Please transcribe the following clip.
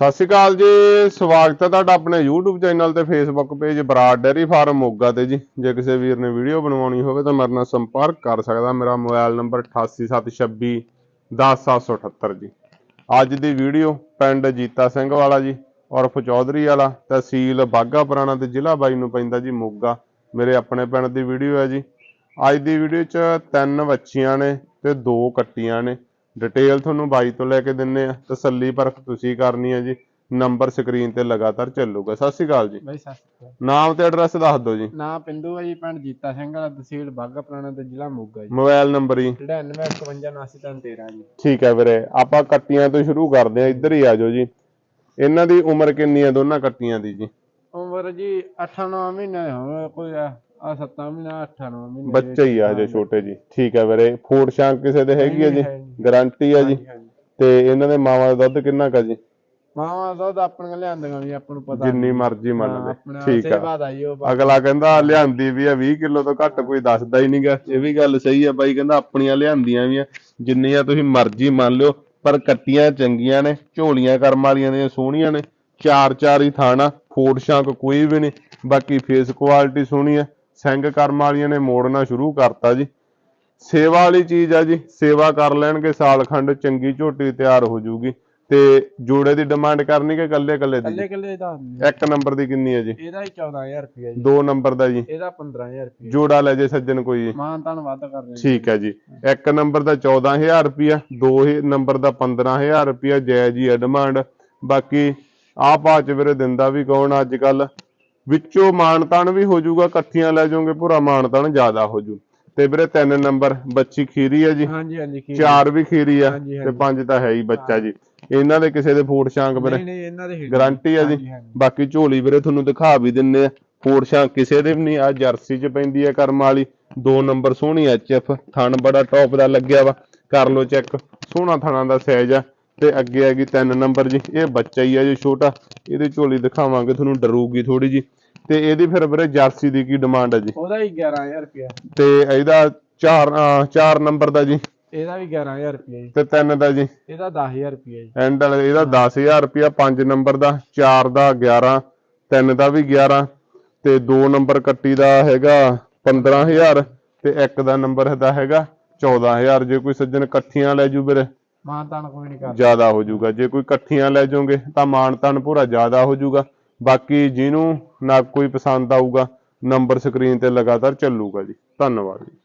ਸਤਿ ਸ਼੍ਰੀ ਅਕਾਲ ਜੀ, ਸਵਾਗਤ ਹੈ ਤੁਹਾਡਾ ਆਪਣੇ YouTube ਚੈਨਲ ਤੇ Facebook page Brar dairy farm Moga ਤੇ ਜੀ। ਜੇ ਕਿਸੇ ਵੀਰ ਨੇ ਵੀਡੀਓ ਬਣਵਾਉਣੀ ਹੋਵੇ ਤਾਂ ਮੇਰੇ ਨਾਲ ਸੰਪਰਕ ਕਰ ਸਕਦਾ। ਮੇਰਾ ਮੋਬਾਈਲ ਨੰਬਰ 8876 10778 ਜੀ। ਅੱਜ ਦੀ ਵੀਡੀਓ ਪਿੰਡ ਜੀਤਾ ਸਿੰਘ ਵਾਲਾ ਜੀ ਔਰਫ ਚੌਧਰੀ ਵਾਲਾ, ਤਹਿਸੀਲ ਬਾਗਾ ਪੁਰਾਣਾ ਤੇ ਜ਼ਿਲ੍ਹਾ ਬਾਈ ਨੂੰ ਪੈਂਦਾ ਜੀ ਮੋਗਾ। ਮੇਰੇ ਆਪਣੇ ਪਿੰਡ ਦੀ ਵੀਡੀਓ ਹੈ ਜੀ। ਅੱਜ ਦੀ ਵੀਡੀਓ 'ਚ ਤਿੰਨ ਬੱਚੀਆਂ ਨੇ ਤੇ ਦੋ ਕੱਟੀਆਂ ਨੇ। ਡਿਟੇਲ ਤੁਹਾਨੂੰ ਬਾਈ ਤੋਂ ਲੈ ਕੇ ਦਿੰਨੇ ਆ। ਤਸੱਲੀ ਪਰਖ ਤੁਸੀਂ ਕਰਨੀ ਹੈ ਜੀ। ਨੰਬਰ ਸਕਰੀਨ ਤੇ ਲਗਾਤਾਰ ਚੱਲੂਗਾ। ਸਤਿ ਸ਼੍ਰੀ ਅਕਾਲ ਜੀ। ਬਾਈ ਸਤਿ ਸ਼੍ਰੀ ਅਕਾਲ। ਨਾਮ ਤੇ ਐਡਰੈਸ ਦੱਸ ਦਿਓ ਜੀ। ਨਾਂ ਪਿੰਦੂ ਹੈ ਜੀ ਪਿੰਡ ਜੀਤਾ ਸਿੰਘ ਵਾਲਾ ਤਹਿਸੀਲ ਬਾਗਾ ਪੁਰਾਣਾ ਤੇ ਜ਼ਿਲ੍ਹਾ ਮੋਗਾ ਜੀ। ਮੋਬਾਈਲ ਨੰਬਰ ਜੀ। 9951 ਜੀ ਠੀਕ ਹੈ ਵੀਰੇ। ਆਪਾਂ ਕੱਟੀਆਂ ਤੋਂ ਸ਼ੁਰੂ ਕਰਦੇ ਆ ਇੱਧਰ ਹੀ ਆ ਜਾਓ ਜੀ। ਇਹਨਾਂ ਦੀ ਉਮਰ ਕਿੰਨੀ ਹੈ? ਦੋਨਾਂ ਕੱਟੀਆਂ ਦੀ ਜੀ। ਉਮਰ ਜੀ 8-9 ਮਹੀਨੇ ਹੋਵੇ ਕੋਈ ਆ 7 ਮਹੀਨੇ 8-9 ਮਹੀਨੇ ਬੱਚੇ ਹੀ ਆ ਹਜੇ ਛੋਟੇ ਜੀ। ਠੀਕ ਹੈ ਵੀਰੇ ਫੂਡ ਸ਼ਾਂਕ ਕਿਸੇ ਦੇ ਹੈਗੀ ਹੈ ਜੀ? ਹੈ ਜੀ। ਗਾਰੰਟੀ ਹੈ ਜੀ? ਹਾਂਜੀ, ਹਾਂਜੀ। ਤੇ ਇਹਨਾਂ ਦੇ ਮਾਵਾਂ ਦਾ ਦੁੱਧ ਕਿੰਨਾ ਕਾ ਜੀ? ਮਾਵਾਂ ਦੁੱਧ ਆਪਣੀਆਂ ਲਿਆਂਦੀਆਂ ਵੀ ਆਪਾਂ ਨੂੰ ਪਤਾ ਜਿੰਨੀ ਮਰਜ਼ੀ ਮੰਨ ਲੈ ਆਪਣਾ ਠੀਕ ਆ। ਸੇਵਾ ਦਾ ਉਹ ਅਗਲਾ ਕਹਿੰਦਾ ਲਿਆਂਦੀ ਵੀ ਆ 20 ਕਿਲੋ ਤੋਂ ਘੱਟ ਕੋਈ ਦੱਸਦਾ ਹੀ ਨਹੀਂਗਾ ਇਹ ਵੀ ਗੱਲ ਸਹੀ ਆ ਬਾਈ ਕਹਿੰਦਾ ਆਪਣੀਆਂ ਲਿਆਂਦੀਆਂ ਵੀ ਆ। ਜਿੰਨੀਆਂ ਤੁਸੀਂ ਮਰਜ਼ੀ ਮੰਨ ਲਿਓ ਪਰ ਕੱਟੀਆਂ ਚੰਗੀਆਂ ਨੇ ਝੋਲੀਆਂ ਕਰਮ ਵਾਲੀਆਂ ਨੇ ਸੋਹਣੀਆਂ ਨੇ। ਚਾਰ ਚਾਰ ਹੀ ਥਾਣਾ ਫੋੜ ਸ਼ਾਂਕ ਕੋਈ ਵੀ ਨਹੀਂ। ਬਾਕੀ ਫੇਸ ਕੁਆਲਿਟੀ ਸੋਹਣੀ ਆ। ਸਿੰਘ ਕਰਮ ਵਾਲੀਆਂ ਨੇ ਮੋੜਨਾ ਸ਼ੁਰੂ ਕਰਤਾ ਜੀ। ਸੇਵਾ ਵਾਲੀ ਚੀਜ਼ ਆ ਜੀ ਸੇਵਾ ਕਰ ਲੈਣਗੇ ਸਾਲ ਖੰਡ ਚੰਗੀ ਝੋਟੀ ਤਿਆਰ ਹੋ ਜੂਗੀ। ਤੇ ਜੋੜੇ ਦੀ ਡਿਮਾਂਡ ਕਰਨੀ ਕਿ ਕੱਲੇ ਕੱਲੇ ਦੀ? ਕੱਲੇ ਜੀ? ਕੱਲੇ ਦਾ ਇੱਕ ਨੰਬਰ ਦੀ ਕਿੰਨੀ ਹੈ ਜੀ? ਇਹਦਾ ਹੀ 14000 ਰੁਪਇਆ ਜੀ। ਦੋ ਨੰਬਰ ਦਾ ਜੀ। ਇਹਦਾ 15000 ਰੁਪਇਆ ਜੋੜਾ ਲੈ ਜੇ ਸੱਜਣ ਕੋਈ। ਜੀ। ਮਾਨ ਤਾਨ ਵੱਧ ਕਰ ਰਹੇ ਠੀਕ ਹੈ ਜੀ। ਇੱਕ ਨੰਬਰ ਦਾ 14000 ਰੁਪਿਆ ਦੋ ਨੰਬਰ ਦਾ 15000 ਰੁਪਿਆ ਜਾਇਜ਼ ਹੀ ਹੈ ਡਿਮਾਂਡ ਬਾਕੀ ਆਹ ਭਾਅ ਚ ਵੀਰੇ ਦਿੰਦਾ ਵੀ ਕੌਣ ਅੱਜ ਕੱਲ ਵਿੱਚੋਂ ਮਾਨਤਾਨ ਵੀ ਹੋ ਜਾਊਗਾ ਇਕੱਠੀਆਂ ਲੈ ਜਾਓਗੇ ਪੂਰਾ ਮਾਨਤਾਨ ਜ਼ਿਆਦਾ ਹੋ ਜੂ ਤੇ ਵੀਰੇ ਤਿੰਨ ਨੰਬਰ ਬੱਚੀ ਖੀਰੀ ਹੈ ਜੀ। ਹਾਂਜੀ ਹਾਂਜੀ ਕੀ ਚਾਰ ਵੀ ਖੀਰੀ ਆ ਹਾਂਜੀ, ਤੇ ਹਾਂਜੀ। ਪੰਜ ਤਾਂ ਹੈ ਹੀ ਬੱਚਾ ਜੀ। ਇਹਨਾਂ ਦੇ ਕਿਸੇ ਦੇ ਫੂਡ ਸ਼ਾਂਕ ਵੀਰੇ? ਨਹੀਂ ਨਹੀਂ ਇਹਨਾਂ ਦੇ ਹੈਗੇ। ਗਾਰੰਟੀ ਆ ਜੀ। ਹਾਂਜੀ, ਹਾਂਜੀ। ਬਾਕੀ ਝੋਲੀ ਵੀਰੇ ਤੁਹਾਨੂੰ ਦਿਖਾ ਵੀ ਦਿੰਨੇ ਆ। ਫੂਡ ਸ਼ਾਂਕ ਕਿਸੇ ਦੇ ਵੀ ਨਹੀਂ ਆ ਜਰਸੀ ਚ ਪੈਂਦੀ ਆ ਕਰਮ ਵਾਲੀ। ਦੋ ਨੰਬਰ ਸੋਹਣੀ ਐਚਐਫ ਥਣ ਬੜਾ ਟੌਪ ਦਾ ਲੱਗਿਆ ਵਾ। ਕਰ ਲਓ ਚੈੱਕ। ਸੋਹਣਾ ਥਣਾ ਦਾ ਸਾਈਜ਼ ਆ। ਤੇ ਅੱਗੇ ਹੈਗੀ ਤਿੰਨ ਨੰਬਰ ਜੀ ਇਹ ਬੱਚਾ ਹੀ ਆ ਜੀ ਛੋਟਾ ਇਹਦੀ ਝੋਲੀ ਦਿਖਾਵਾਂਗੇ ਤੁਹਾਨੂੰ ਡਰੂਗੀ ਥੋੜੀ ਜੀ ਤੇ ਇਹਦੀ ਫਿਰ ਵੀਰੇ ਜਰਸੀ ਦੀ ਕੀ ਡਿਮਾਂਡ ਹੈ ਜੀ? ਉਹਦਾ ਹੀ 11000 ਰੁਪਇਆ। ਤੇ ਇਹਦਾ ਚਾਰ ਅਹ ਚਾਰ ਨੰਬਰ ਦਾ ਜੀ। ਇਹਦਾ ਵੀ 11000 ਰੁਪਇਆ ਜੀ। ਤੇ ਤਿੰਨ ਦਾ ਜੀ। ਇਹਦਾ 10000 ਰੁਪਇਆ ਜੀ। ਐਂਡ ਵਾਲੇ ਇਹਦਾ 10000 ਰੁਪਿਆ 5 ਨੰਬਰ ਦਾ 4 ਦਾ 11 3 ਦਾ ਵੀ 11 ਤੇ 2 ਨੰਬਰ ਕੱਟੀ ਦਾ ਹੈਗਾ 15000 ਤੇ 1 ਦਾ ਨੰਬਰ ਦਾ ਹੈਗਾ 14000 ਜੇ ਕੋਈ ਸੱਜਣ ਇਕੱਠੀਆਂ ਲੈ ਜੂ ਵੀਰੇ। ਮਾਨ ਤਾਨ ਕੋਈ ਨਹੀਂ ਕਰਦਾ। ਜ਼ਿਆਦਾ ਹੋ ਜਾਊਗਾ। ਜੇ ਕੋਈ ਇਕੱਠੀਆਂ ਲੈ ਜਾਓਗੇ ਤਾਂ ਮਾਨ ਤਾਨ ਪੂਰਾ ਜ਼ਿਆਦਾ ਹੋ ਜਾਊਗਾ। ਬਾਕੀ ਜਿਹਨੂੰ ਨਾ ਕੋਈ ਪਸੰਦ ਆਊਗਾ, ਨੰਬਰ ਸਕਰੀਨ ਤੇ ਲਗਾਤਾਰ ਚੱਲੂਗਾ ਜੀ। ਧੰਨਵਾਦ ਜੀ।